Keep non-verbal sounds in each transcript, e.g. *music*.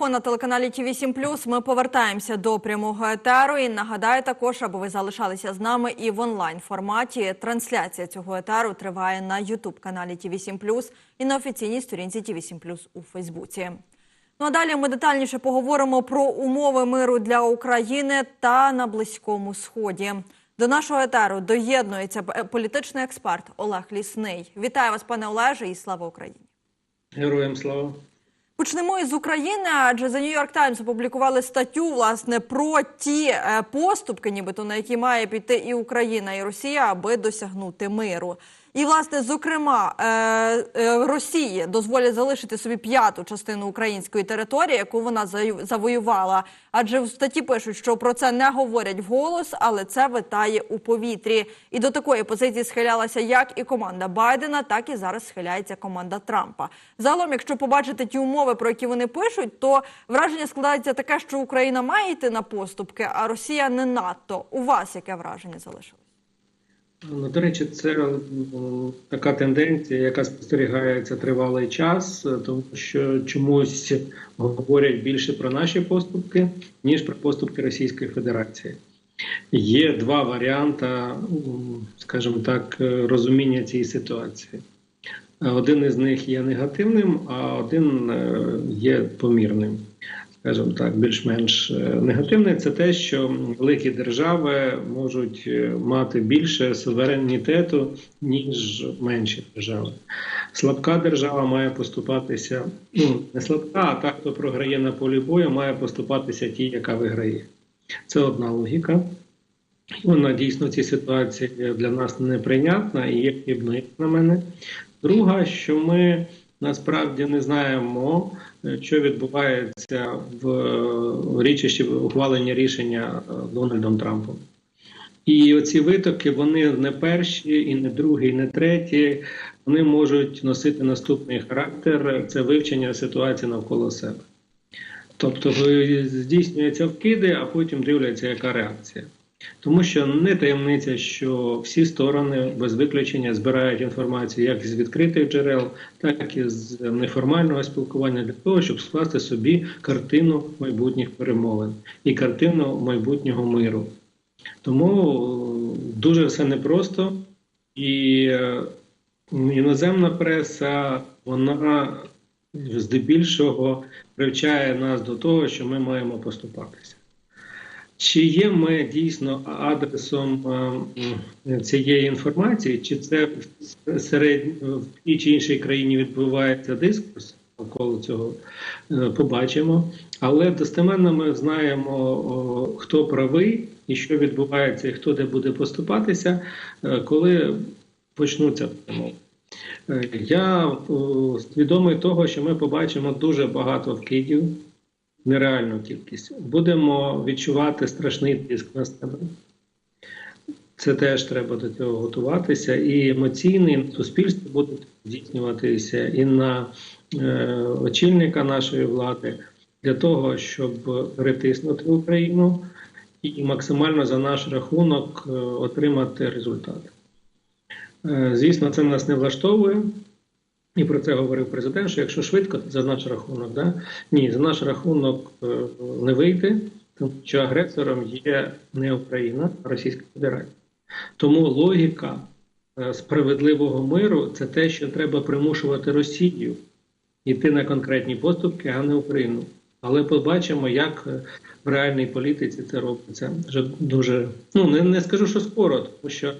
марафон на телеканалі ТІВІ 7 Ми повертаємося до прямого етеру. І нагадаю також, аби ви залишалися з нами і в онлайн форматі. Трансляція цього етеру триває на Ютуб каналі ТІВІ 7 і на офіційній сторінці ТІВІ 7 у Фейсбуці. Ну а далі ми детальніше поговоримо про умови миру для України та на Близькому Сході. До нашого етеру доєднується політичний експерт Олег Лісний. Вітаю вас, пане Олеже, і слава Україні! Героям слава! Почнемо із України, адже New York Times опублікували статтю власне про ті е, поступки, нібито на які має піти і Україна, і Росія, аби досягнути миру. І, власне, зокрема, е, е, Росії дозволять залишити собі п'яту частину української території, яку вона завоювала. Адже в статті пишуть, що про це не говорять вголос, але це витає у повітрі. І до такої позиції схилялася як і команда Байдена, так і зараз схиляється команда Трампа. Загалом, якщо побачити ті умови, про які вони пишуть, то враження складається таке, що Україна має йти на поступки, а Росія не надто. У вас яке враження залишилось? Ну, до речі, це така тенденція, яка спостерігається тривалий час, тому що чомусь говорять більше про наші поступки, ніж про поступки Російської Федерації. Є два варіанти, скажімо так, розуміння цієї ситуації. Один із них є негативним, а один е, є помірним скажімо так, більш-менш е, негативне, це те, що великі держави можуть е, мати більше суверенітету, ніж менші держави. Слабка держава має поступатися, ну не слабка, а та, хто програє на полі бою, має поступатися тій, яка виграє. Це одна логіка. Вона дійсно в цій ситуації для нас неприйнятна і є хибною на мене. Друга, що ми насправді не знаємо, е, що відбувається в річищі ухвалення рішення е, Дональдом Трампом. І оці витоки, вони не перші, і не другі, і не треті. Вони можуть носити наступний характер це вивчення ситуації навколо себе. Тобто здійснюються вкиди, а потім дивляться, яка реакція. Тому що не таємниця, що всі сторони без виключення збирають інформацію як з відкритих джерел, так і з неформального спілкування для того, щоб скласти собі картину майбутніх перемовин і картину майбутнього миру. Тому е, дуже все непросто, і е, іноземна преса вона здебільшого привчає нас до того, що ми маємо поступатися. Чи є ми дійсно адресом е, цієї інформації, чи це серед в тій чи іншій країні відбувається дискурс навколо цього? Е, побачимо, але достеменно ми знаємо, хто правий і що відбувається, і хто де буде поступатися, е, коли почнуться перемови. Я свідомий того, що ми побачимо дуже багато вкидів нереальну кількість. Будемо відчувати страшний тиск на себе. Це теж треба до цього готуватися. І емоційний суспільство буде здійснюватися і на е, очільника нашої влади для того, щоб притиснути Україну і максимально за наш рахунок е, отримати результат. Е, звісно, це нас не влаштовує. І про це говорив президент, що якщо швидко, то за наш рахунок, да? ні, за наш рахунок е, не вийти, тому що агресором є не Україна, а Російська Федерація. Тому логіка е, справедливого миру це те, що треба примушувати Росію йти на конкретні поступки, а не Україну. Але побачимо, як е, в реальній політиці це робиться. Вже дуже ну не, не скажу, що скоро, тому що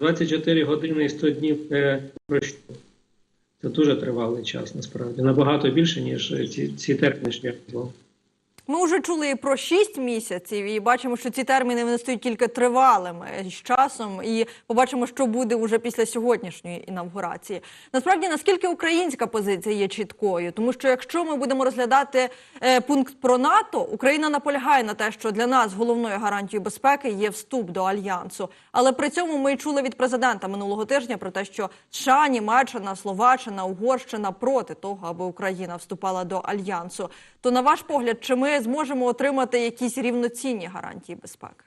24 години і 100 днів це про що. Це дуже тривалий час, насправді набагато більше ніж ці ці терміни, що я назвав. Ми вже чули про 6 місяців, і бачимо, що ці терміни вони стають тільки тривалими з часом. І побачимо, що буде вже після сьогоднішньої інавгурації. Насправді, наскільки українська позиція є чіткою, тому що якщо ми будемо розглядати е, пункт про НАТО, Україна наполягає на те, що для нас головною гарантією безпеки є вступ до альянсу. Але при цьому ми чули від президента минулого тижня про те, що США, Німеччина, Словаччина, Угорщина проти того, аби Україна вступала до альянсу. То на ваш погляд, чи ми зможемо отримати якісь рівноцінні гарантії безпеки?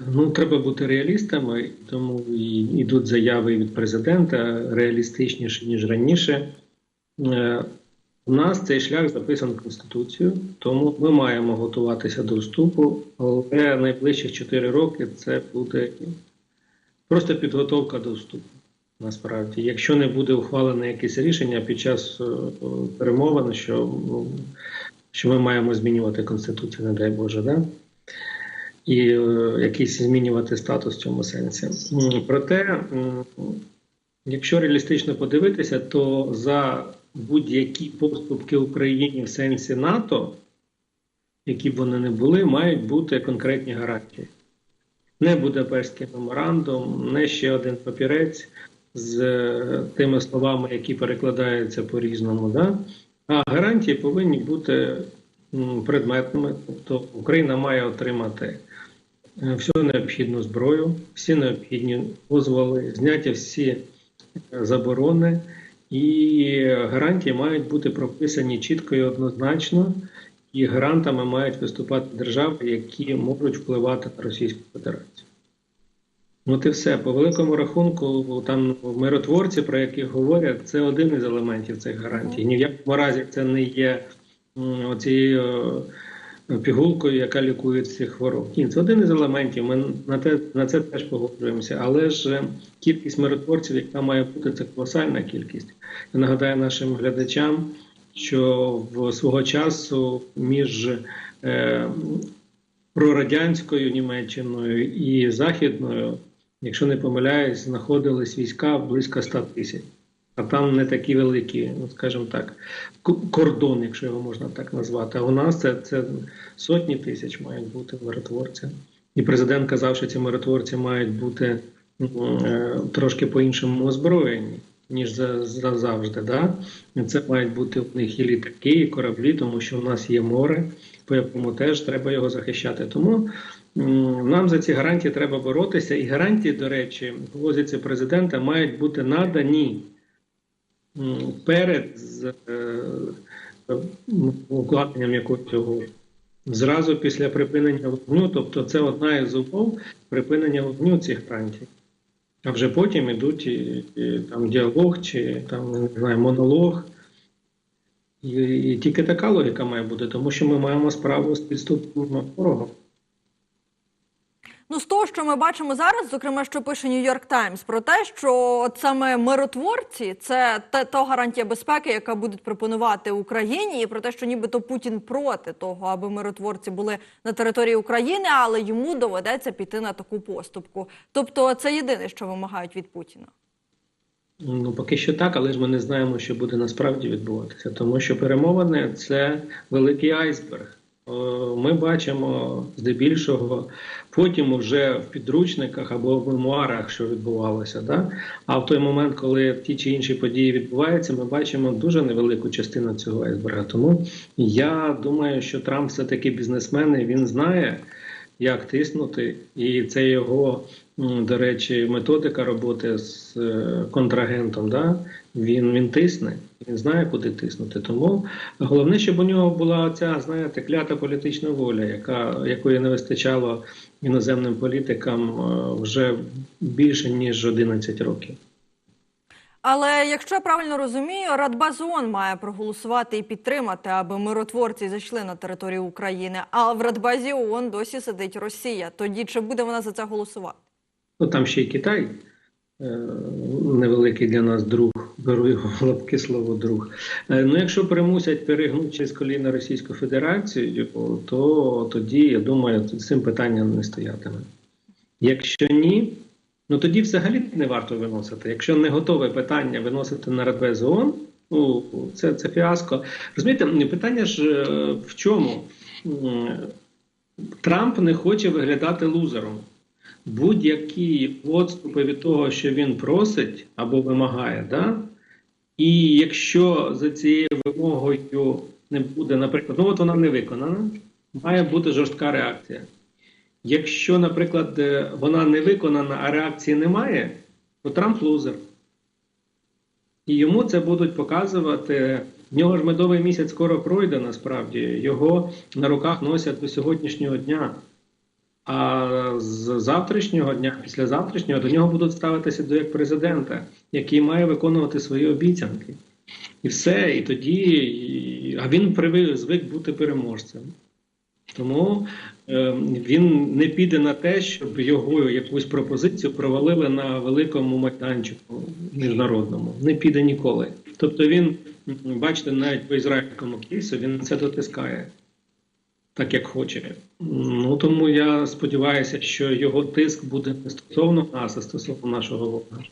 Ну, треба бути реалістами, тому і йдуть заяви від президента реалістичніші ніж раніше. Е, У нас цей шлях записаний Конституцією, тому ми маємо готуватися до вступу, але найближчих 4 роки це буде просто підготовка до вступу. Насправді, якщо не буде ухвалене якесь рішення під час е, перемовин, що, ну, що ми маємо змінювати Конституцію, не дай Боже, да? і е, якийсь змінювати статус в цьому сенсі. Проте, якщо реалістично подивитися, то за будь-які поступки Україні в сенсі НАТО, які б вони не були, мають бути конкретні гарантії. Не Будапештський меморандум, не ще один папірець з е, тими словами, які перекладаються по-різному. Да? А гарантії повинні бути предметними. Тобто Україна має отримати е, всю необхідну зброю, всі необхідні дозволи, зняті всі е, заборони, і гарантії мають бути прописані чітко і однозначно, і гарантами мають виступати держави, які можуть впливати на Російську Федерацію. От і все. По великому рахунку, там миротворці, про яких говорять, це один із елементів цих гарантій. Ні в якому разі це не є м, оцією е, пігулкою, яка лікує всіх хвороб. Ні, це один із елементів. Ми на те на це теж погоджуємося. Але ж е, кількість миротворців, яка має бути, це колосальна кількість. Я нагадаю нашим глядачам, що в свого часу між е, прорадянською Німеччиною і Західною, якщо не помиляюсь, знаходились війська близько 100 тисяч. А там не такі великі, ну скажімо так, кордон, якщо його можна так назвати. А у нас це, це сотні тисяч мають бути миротворці. І президент казав, що ці миротворці мають бути е, трошки по-іншому озброєні, ніж за, за завжди. Да? Це мають бути у них і літаки, і кораблі, тому що в нас є море, по якому теж треба його захищати. Тому нам за ці гарантії треба боротися. І гарантії, до речі, в позиції президента мають бути надані перед е, укладенням якоїсь угоди. Зразу після припинення вогню, тобто це одна із умов припинення вогню цих гарантій. А вже потім ідуть і, і, там діалог чи там не знаю, монолог. І, і тільки така логіка має бути, тому що ми маємо справу з підступним ворогом. Ну, з того, що ми бачимо зараз, зокрема, що пише Нью-Йорк Таймс, про те, що от саме миротворці це та, та гарантія безпеки, яка будуть пропонувати Україні, і про те, що нібито Путін проти того, аби миротворці були на території України, але йому доведеться піти на таку поступку. Тобто, це єдине, що вимагають від Путіна. Ну, поки що так, але ж ми не знаємо, що буде насправді відбуватися, тому що перемовини це великий айсберг. Ми бачимо здебільшого потім вже в підручниках або в мемуарах, що відбувалося. Да? А в той момент, коли ті чи інші події відбуваються, ми бачимо дуже невелику частину цього айсберга. Тому я думаю, що Трамп все таки бізнесмен, і він знає, як тиснути, і це його, до речі, методика роботи з е, контрагентом. Да? Він, він тисне, він знає, куди тиснути. Тому головне, щоб у нього була ця, знаєте, клята політична воля, яка, якої не вистачало іноземним політикам е, вже більше ніж 11 років. Але якщо я правильно розумію, Радбез ООН має проголосувати і підтримати, аби миротворці зайшли на територію України. А в Радбезі ООН досі сидить Росія. Тоді чи буде вона за це голосувати? Ну там ще й Китай, е, невеликий для нас друг, беру його в лапки слово друг. Е, Ну, якщо примусять перегнути через коліна Російську Федерацію, то тоді, я думаю, з цим питанням не стоятиме. Якщо ні, ну тоді взагалі не варто виносити. Якщо не готове питання виносити на Радбез ООН, ну це, це фіаско. Розумієте, питання ж е, в чому? Трамп не хоче виглядати лузером. Будь-які відступи від того, що він просить або вимагає, да? і якщо за цією вимогою не буде, наприклад, ну от вона не виконана, має бути жорстка реакція. Якщо, наприклад, е, вона не виконана, а реакції немає, то Трамп лузер. І йому це будуть показувати. В нього ж медовий місяць скоро пройде, насправді. Його на руках носять до сьогоднішнього дня. А з завтрашнього дня, після завтрашнього, до нього будуть ставитися до як президента, який має виконувати свої обіцянки. І все, і тоді. і- А він привик звик бути переможцем. Тому е, він не піде на те, щоб його якусь пропозицію провалили на великому майданчику міжнародному. Не піде ніколи. Тобто він, бачите, навіть по ізраїльському кейсу він це дотискає так, як хоче. Ну тому я сподіваюся, що його тиск буде не стосовно нас, а стосовно нашого ворога.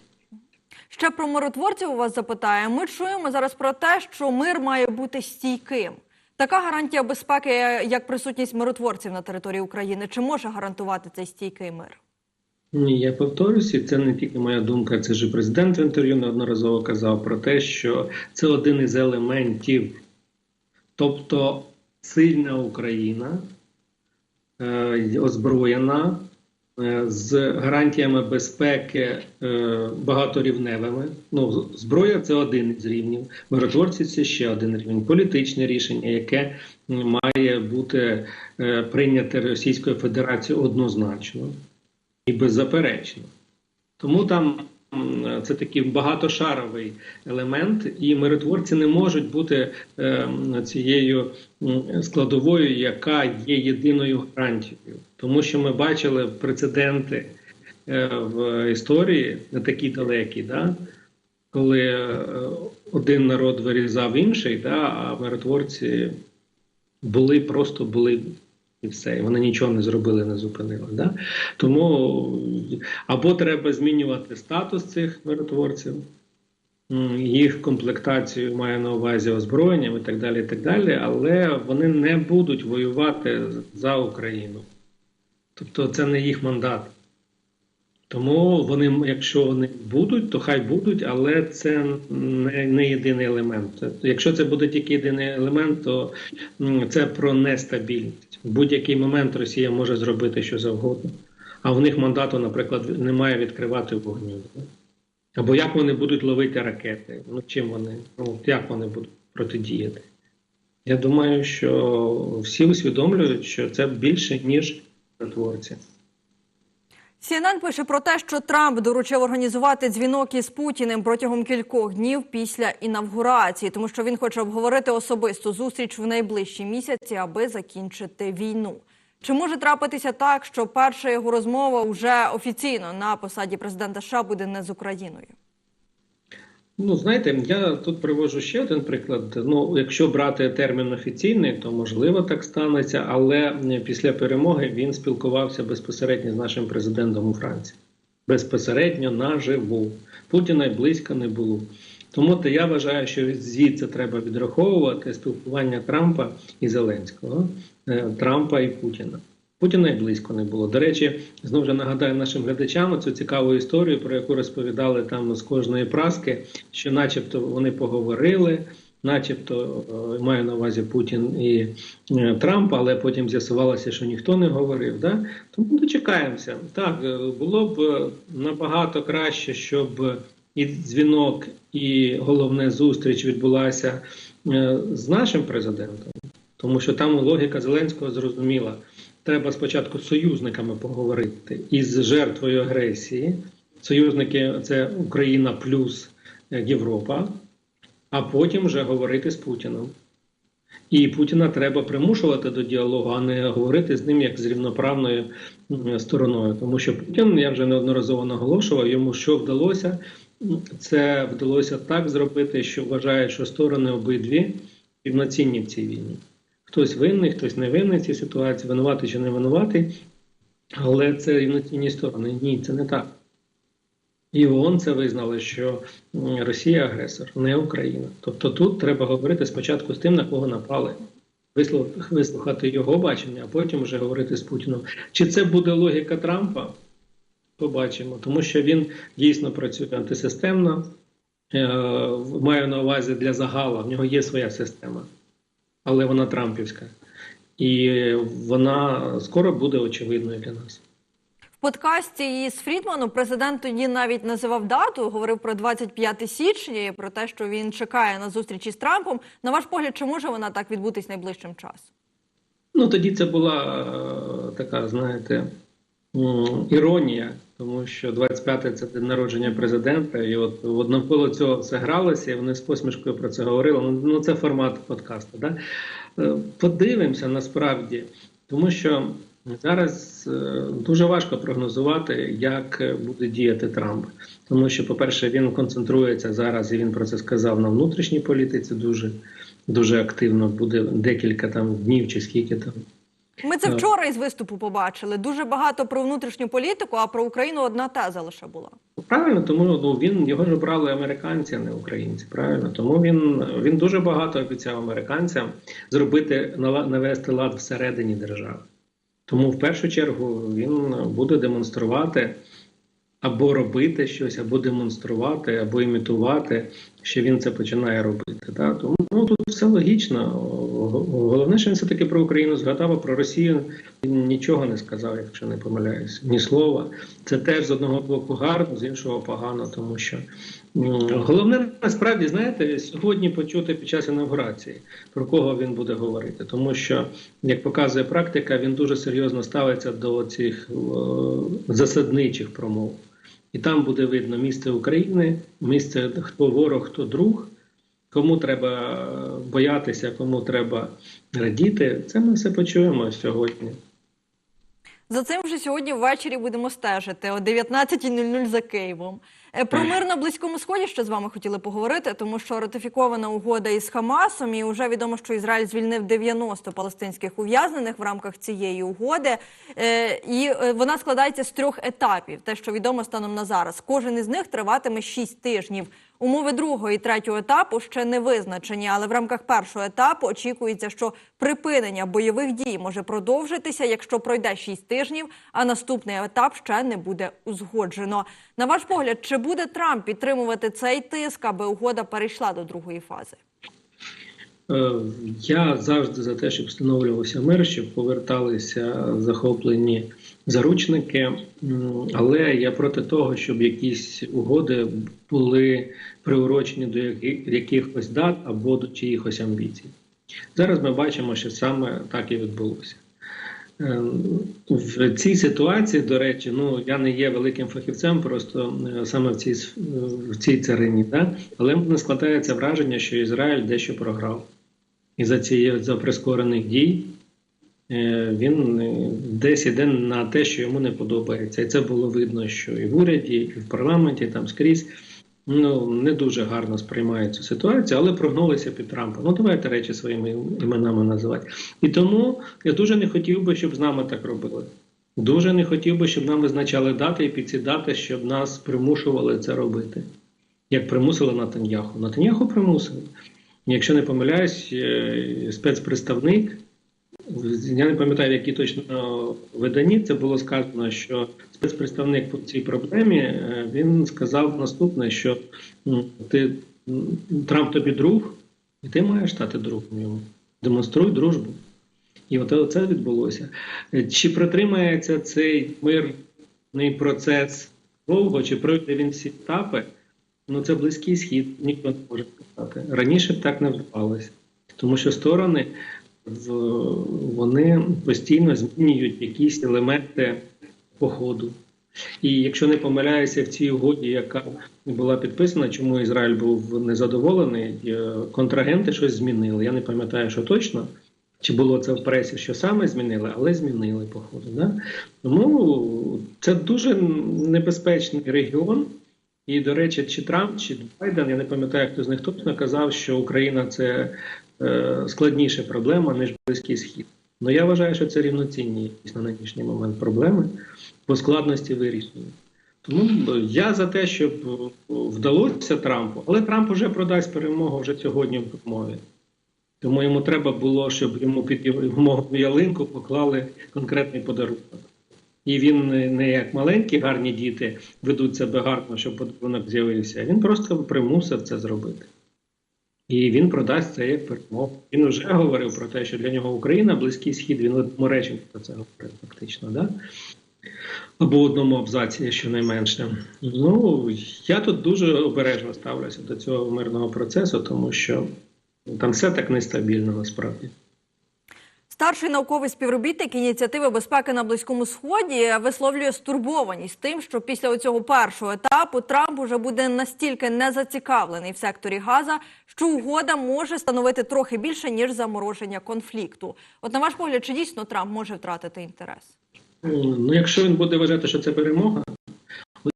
Ще про миротворців у вас запитаю. Ми чуємо зараз про те, що мир має бути стійким. Така гарантія безпеки, як присутність миротворців на території України, чи може гарантувати цей стійкий мир? Ні, я повторюся, це не тільки моя думка, це ж президент в інтерв'ю неодноразово казав про те, що це один із елементів, тобто сильна Україна, е, озброєна, е, з гарантіями безпеки е, багаторівневими. Ну, зброя це один із рівнів, миротворці це ще один рівень. Політичне рішення, яке має бути прийняте Російською Федерацією однозначно і беззаперечно. Тому там це такий багатошаровий елемент, і миротворці не можуть бути е, цією складовою, яка є єдиною гарантією. Тому що ми бачили прецеденти е, в історії, не такі далекі, да? коли е, один народ вирізав інший, да? а миротворці були просто були і все. І вони нічого не зробили, не зупинили. Да? Тому або треба змінювати статус цих миротворців, їх комплектацію має на увазі озброєнням і так далі, і так далі, але вони не будуть воювати за Україну. Тобто це не їх мандат. Тому вони, якщо вони будуть, то хай будуть, але це не, не єдиний елемент. Якщо це буде тільки єдиний елемент, то це про нестабільність. В будь-який момент Росія може зробити що завгодно. А в них мандату, наприклад, немає відкривати вогню. Або як вони будуть ловити ракети? Ну чим вони? Ну як вони будуть протидіяти? Я думаю, що всі усвідомлюють, що це більше ніж творці. CNN пише про те, що Трамп доручив організувати дзвінок із Путіним протягом кількох днів після інавгурації, тому що він хоче обговорити особисту зустріч в найближчі місяці, аби закінчити війну. Чи може трапитися так, що перша його розмова вже офіційно на посаді президента США буде не з Україною? Ну, знаєте, я тут привожу ще один приклад. Ну, якщо брати термін офіційний, то можливо так станеться, але після перемоги він спілкувався безпосередньо з нашим президентом у Франції. Безпосередньо наживу. Путіна й близько не було. Тому то я вважаю, що звідси треба відраховувати спілкування Трампа і Зеленського, е, Трампа і Путіна. Путіна й близько не було. До речі, знову ж нагадаю нашим глядачам цю цікаву історію, про яку розповідали там з кожної праски, що, начебто, вони поговорили, начебто е, маю на увазі Путін і е, Трамп, але потім з'ясувалося, що ніхто не говорив. Да? Тому дочекаємося. Так, е, було б набагато краще, щоб і дзвінок, і головне зустріч відбулася з нашим президентом, тому що там логіка Зеленського зрозуміла треба спочатку з союзниками поговорити із жертвою агресії. Союзники це Україна плюс е, Європа, а потім вже говорити з Путіном. І Путіна треба примушувати до діалогу, а не говорити з ним як з рівноправною стороною. Тому що Путін, я вже неодноразово наголошував, йому що вдалося, це вдалося так зробити, що вважають, що сторони обидві рівноцінні в цій війні. Хтось винний, хтось не винний в цій ситуації, винуватий чи не винуватий, але це рівноцінні сторони. Ні, це не так. І ООН це визнали, що Росія агресор, не Україна. Тобто тут треба говорити спочатку з тим, на кого напали, вислухати його бачення, а потім вже говорити з Путіном. Чи це буде логіка Трампа? Побачимо, тому що він дійсно працює антисистемно. Е, маю на увазі для загала, в нього є своя система, але вона трампівська. І вона скоро буде очевидною для нас. В подкасті із Фрідманом президент тоді навіть називав дату, говорив про 25 січня і про те, що він чекає на зустрічі з Трампом. На ваш погляд, чи може вона так відбутись найближчим часом? Ну тоді це була е, така, знаєте, іронія, тому що 25 це день народження президента, і от, от цього все гралося, і вони з посмішкою про це говорили. Ну, ну це формат подкасту. Да? Е, Подивимося насправді, тому що зараз е, дуже важко прогнозувати, як е, буде діяти Трамп. Тому що, по-перше, він концентрується зараз, і він про це сказав на внутрішній політиці дуже, дуже активно. Буде декілька там днів чи скільки там. Ми це вчора із виступу побачили. Дуже багато про внутрішню політику, а про Україну одна теза лише була. Правильно, тому ну він його ж обрали американці, а не українці. Правильно, тому він він дуже багато обіцяв американцям зробити навести лад всередині держави. Тому в першу чергу він буде демонструвати або робити щось, або демонструвати, або імітувати, що він це починає робити. Да? Тому ну, тут все логічно. Головне, що він все таки про Україну згадав, а про Росію він нічого не сказав, якщо не помиляюсь, ні слова. Це теж з одного боку гарно, з іншого погано, тому що головне насправді знаєте сьогодні почути під час інавгурації про кого він буде говорити, тому що як показує практика, він дуже серйозно ставиться до цих засадничих промов. І там буде видно місце України, місце хто ворог, хто друг, кому треба боятися, кому треба радіти. Це ми все почуємо сьогодні. За цим вже сьогодні ввечері будемо стежити о 19.00 за Києвом. Е, Про мир на близькому сході ще з вами хотіли поговорити, тому що ратифікована угода із Хамасом, і вже відомо, що Ізраїль звільнив 90 палестинських ув'язнених в рамках цієї угоди. Е, І е, вона складається з трьох етапів. Те, що відомо станом на зараз. Кожен із них триватиме 6 тижнів. Умови другого і третього етапу ще не визначені, але в рамках першого етапу очікується, що припинення бойових дій може продовжитися, якщо пройде 6 тижнів, а наступний етап ще не буде узгоджено. На ваш погляд, чи буде Трамп підтримувати цей тиск, аби угода перейшла до другої фази? Е, Я завжди за те, щоб встановлювався мир, щоб поверталися захоплені заручники, але я проти того, щоб якісь угоди були приурочені до якихось дат або до чиїхось амбіцій. Зараз ми бачимо, що саме так і відбулося. Е, В цій ситуації, до речі, ну я не є великим фахівцем, просто е, саме в цій в цій царині, да? але мене складається враження, що Ізраїль дещо програв. І за цієї за прискорених дій е, він десь іде на те, що йому не подобається. І це було видно, що і в уряді, і в парламенті, там скрізь ну, не дуже гарно сприймають цю ситуацію, але прогнулися під Трампа. Ну, давайте речі своїми іменами називати. І тому я дуже не хотів би, щоб з нами так робили. Дуже не хотів би, щоб нам визначали дати і під ці дати, щоб нас примушували це робити. Як примусили Натаньяху. Натаньяху примусили. Якщо не помиляюсь, е, спецпредставник, я не пам'ятаю, в якій точно виданні це було сказано, що спецпредставник по цій проблемі е, він сказав наступне: що ти Трамп тобі друг, і ти маєш стати другом йому. Демонструй дружбу. І от це відбулося. Е, Чи протримається цей мирний процес довго, чи пройде він всі етапи? Ну це близький схід, ніхто не може сказати. Раніше так не вдавалося, тому що сторони вони постійно змінюють якісь елементи походу. І якщо не помиляюся в цій угоді, яка була підписана, чому Ізраїль був незадоволений, е, контрагенти щось змінили. Я не пам'ятаю, що точно. Чи було це в пресі, що саме змінили, але змінили походу. Да? Тому це дуже небезпечний регіон. І, до речі, чи Трамп, чи Байден, я не пам'ятаю, хто з них точно казав, що Україна це е, складніша проблема, ніж Близький Схід. Ну я вважаю, що це рівноцінні на нинішній момент проблеми по складності вирішення. Тому я за те, щоб е, вдалося Трампу, але Трамп вже продасть перемогу вже сьогодні в промові. Тому йому треба було, щоб йому під його ялинку поклали конкретний подарунок. І він не як маленькі гарні діти ведуть себе гарно, щоб подарунок з'явився. Він просто примусив це зробити. І він продасть це як перемогу. Він вже говорив про те, що для нього Україна близький схід. Він в про це говорив фактично, да? або в одному абзаці, щонайменше. Ну я тут дуже обережно ставлюся до цього мирного процесу, тому що там все так нестабільно насправді. Старший науковий співробітник ініціативи безпеки на близькому сході висловлює стурбованість тим, що після цього першого етапу Трамп уже буде настільки незацікавлений в секторі Газа, що угода може становити трохи більше ніж замороження конфлікту. От на ваш погляд, чи дійсно Трамп може втратити інтерес? Ну, якщо він буде вважати, що це перемога,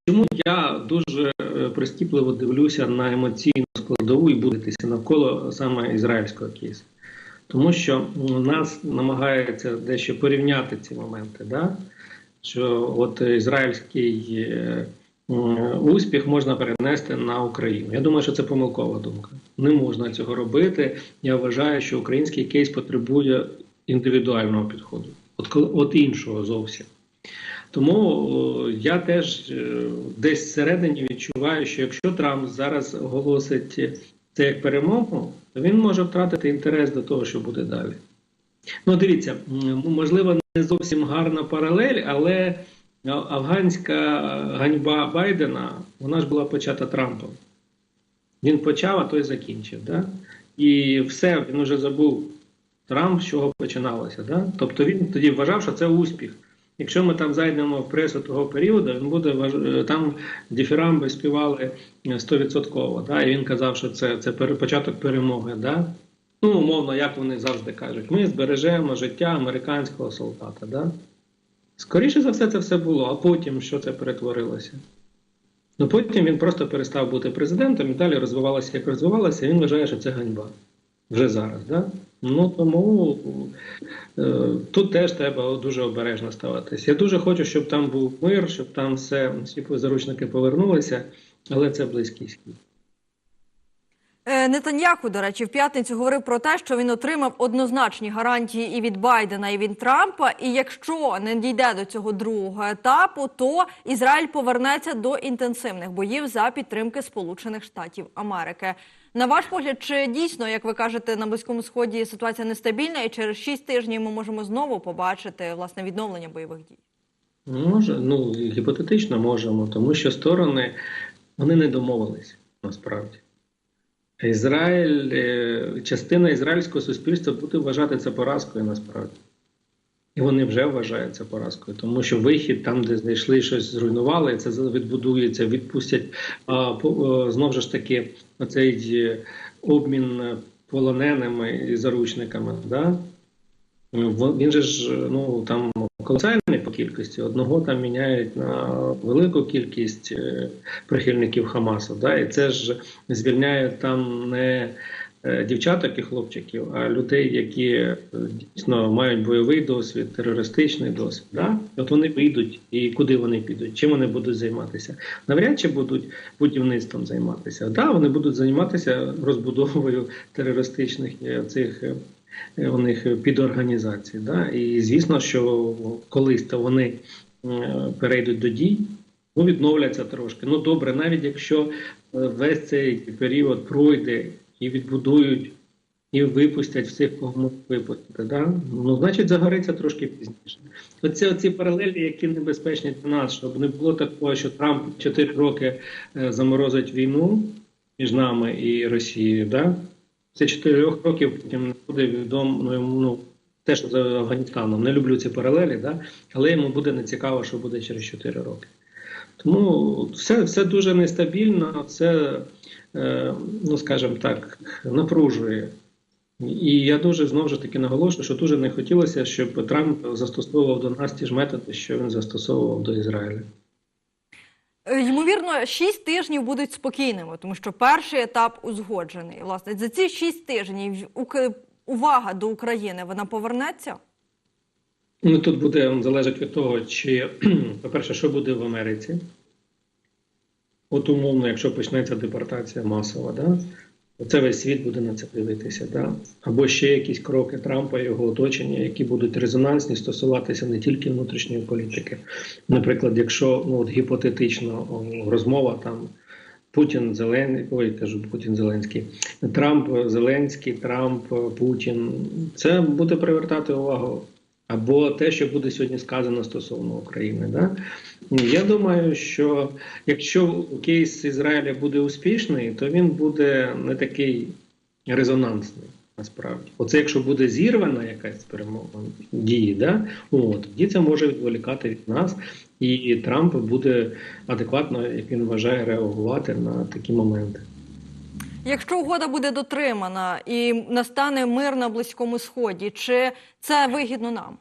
чому я дуже е, прискіпливо дивлюся на емоційну складову і будетися навколо саме ізраїльського кейсу. Тому що нас намагаються дещо порівняти ці моменти, да? що от ізраїльський е, успіх можна перенести на Україну. Я думаю, що це помилкова думка. Не можна цього робити. Я вважаю, що український кейс потребує індивідуального підходу, от, от іншого зовсім. Тому я теж е, десь всередині відчуваю, що якщо Трамп зараз оголосить це як перемогу, то він може втратити інтерес до того, що буде далі. Ну, дивіться, можливо, не зовсім гарна паралель, але афганська ганьба Байдена вона ж була почата Трампом. Він почав, а той закінчив. Да? І все, він вже забув Трамп, з чого починалося. Да? Тобто він тоді вважав, що це успіх. Якщо ми там зайдемо в пресу того періоду, він буде вваж- там діфірамби співали е, 100%. Да? І він казав, що це, це початок перемоги. Да? Ну, умовно, як вони завжди кажуть, ми збережемо життя американського солдата. Да? Скоріше за все, це все було, а потім що це перетворилося? Ну потім він просто перестав бути президентом і далі розвивалося, як розвивалося, і він вважає, що це ганьба. Вже зараз, да? Ну тому е, тут теж треба дуже обережно ставитися. Я дуже хочу, щоб там був мир, щоб там все всі заручники повернулися, але це близький схід. Е, Нетаньяху, до речі, в п'ятницю говорив про те, що він отримав однозначні гарантії і від Байдена, і від Трампа. І якщо не дійде до цього другого етапу, то Ізраїль повернеться до інтенсивних боїв за підтримки Сполучених Штатів Америки. На ваш погляд, чи дійсно, як ви кажете, на близькому сході ситуація нестабільна, і через шість тижнів ми можемо знову побачити власне відновлення бойових дій? Може, ну гіпотетично можемо, тому що сторони вони не домовились насправді. Ізраїль, е, частина ізраїльського суспільства буде вважати це поразкою насправді. І вони вже вважають це поразкою, тому що вихід там, де знайшли щось, зруйнували, це відбудується, відпустять а, е, знову ж таки оцей е, обмін полоненими і заручниками. Да? Він же ж ну там колосальний по кількості. Одного там міняють на велику кількість е, прихильників Хамасу. Да? І це ж звільняють там не дівчаток і хлопчиків, а людей, які е, дійсно мають бойовий досвід, терористичний досвід. Да? От вони вийдуть і куди вони підуть, чим вони будуть займатися? Навряд чи будуть будівництвом займатися. Да, вони будуть займатися розбудовою терористичних е, цих. е, е, у них підорганізацій. Да? І звісно, що колись то вони е, перейдуть до дій, ну відновляться трошки. Ну добре, навіть якщо е, весь цей період пройде і відбудують, і випустять всіх, кого можуть випустити, да? ну значить загориться трошки пізніше. Оці оці паралелі, які небезпечні для нас, щоб не було такого, що Трамп 4 роки е, заморозить війну між нами і Росією. Да? Це чотирьох років потім не буде відомо ну, йому, ну, те, що за Афганістаном. Не люблю ці паралелі, да? але йому буде нецікаво, що буде через 4 роки. Тому все, все дуже нестабільно, це, е, ну скажімо так, напружує. І я дуже знову ж таки наголошую, що дуже не хотілося, щоб Трамп застосовував до нас ті ж методи, що він застосовував до Ізраїля. Е, Ймовірно, шість тижнів будуть спокійними, тому що перший етап узгоджений. Власне, за ці шість тижнів увага до України вона повернеться. Ну тут буде залежить від того, чи, *clears throat* по-перше, що буде в Америці. От умовно, якщо почнеться депортація масова, да? це весь світ буде на це дивитися. Да? Або ще якісь кроки Трампа і його оточення, які будуть резонансні, стосуватися не тільки внутрішньої політики. Наприклад, якщо ну, от гіпотетично розмова там. Путін Зеленський, ой, кажу, Путін Зеленський, Трамп Зеленський, Трамп, Путін. Це буде привертати увагу. Або те, що буде сьогодні сказано стосовно України. Да? Я думаю, що якщо кейс Ізраїля буде успішний, то він буде не такий резонансний. Насправді, оце якщо буде зірвана якась перемога дії, да от тоді це може відволікати від нас, і Трамп буде адекватно, як він вважає, реагувати на такі моменти. Якщо угода буде дотримана і настане мир на близькому сході, чи це вигідно нам?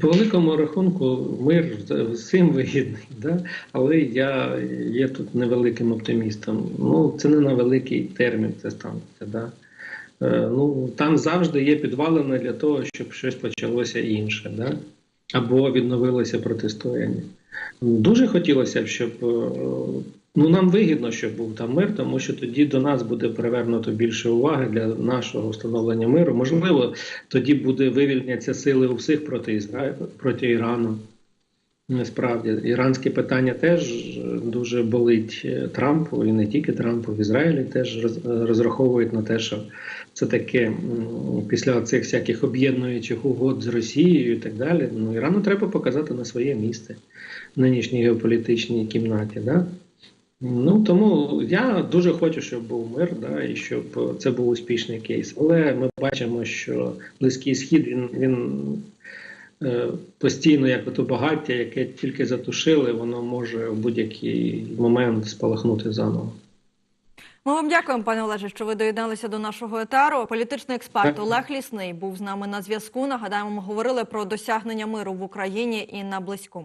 По великому рахунку, мир всім вигідний, да? але я є тут невеликим оптимістом. Ну, це не на великий термін це станеться. Да? Е, ну, там завжди є підвалини для того, щоб щось почалося інше, да? або відновилося протистояння. Дуже хотілося б, щоб е, ну, нам вигідно, щоб був там мир, тому що тоді до нас буде привернуто більше уваги для нашого встановлення миру. Можливо, тоді буде вивільняться сили у всіх проти Ізраїлю, проти Ірану. Насправді, іранське питання теж дуже болить е, Трампу, і не тільки Трампу, в Ізраїлі теж розраховують на те, що це таке після цих всяких об'єднуючих угод з Росією і так далі. Ну, Ірану треба показати на своє місце в нинішній геополітичній кімнаті. Да? Ну тому я дуже хочу, щоб був мир, да, і щоб це був успішний кейс. Але ми бачимо, що близький схід він, він е, постійно, як ото багаття, яке тільки затушили, воно може в будь-який момент спалахнути заново. Ми вам дякуємо, пане Олеже, що ви доєдналися до нашого етеру. Політичний експерт Олег Лісний був з нами на зв'язку. Нагадаємо, ми говорили про досягнення миру в Україні і на близькому.